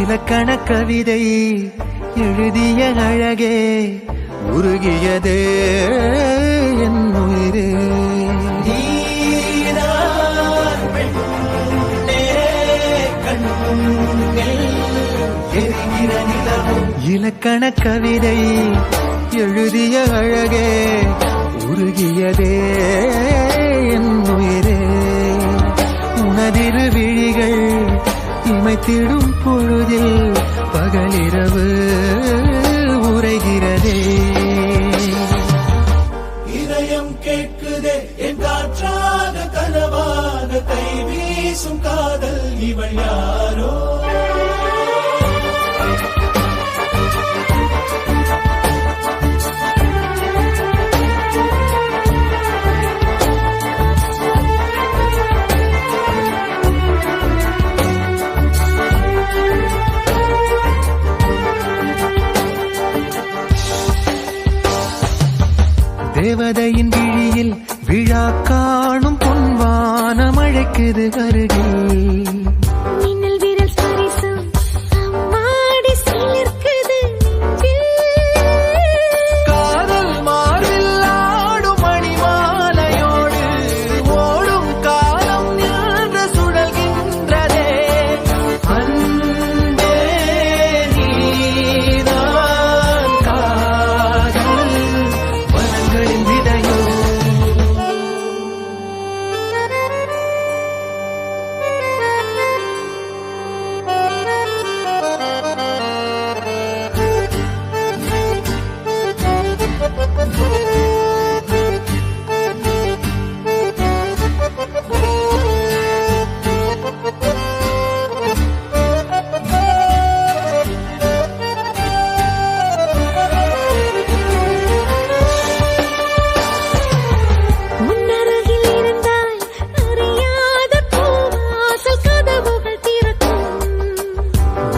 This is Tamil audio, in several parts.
இலக்கண கவிதை எழுதிய அழகே உருகியதே என் உயிரே. இலக்கண கவிதை எழுதிய அழகே உருகியதே என் உயிரே உனதிரு விழிகள் இமைத்திடும் பொழுதில் பகலிரவு உரைகிறதே. இதயம் கேட்குதே என் காற்றாக கனவாக கை வீசும் காதல் இவள் யாரோ? தேவதையின் விழியில் விழா காணும் பொன்வான மழைக்குது கருகில்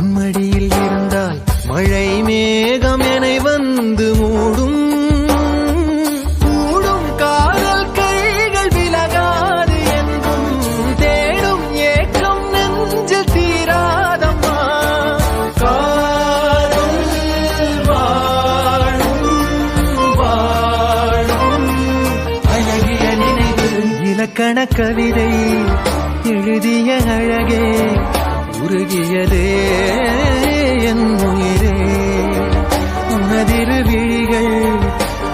உன்மடியில் இருந்தால் மழை மேகம் என வந்து மூடும். கூடும் காதல் கைகள் விலகாது என்றும் தேடும் ஏக்கம் நெஞ்சில் தீராதம்மா. காதல் வாழும் வாழும் அழகிய நினைவு. இலக்கண கவிதை எழுதிய அழகே. உருகியதே என் உயிரே. உனதிரு விழிகள்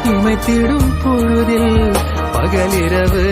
இமைத்திடும் பொழுதில் பகலிரவு.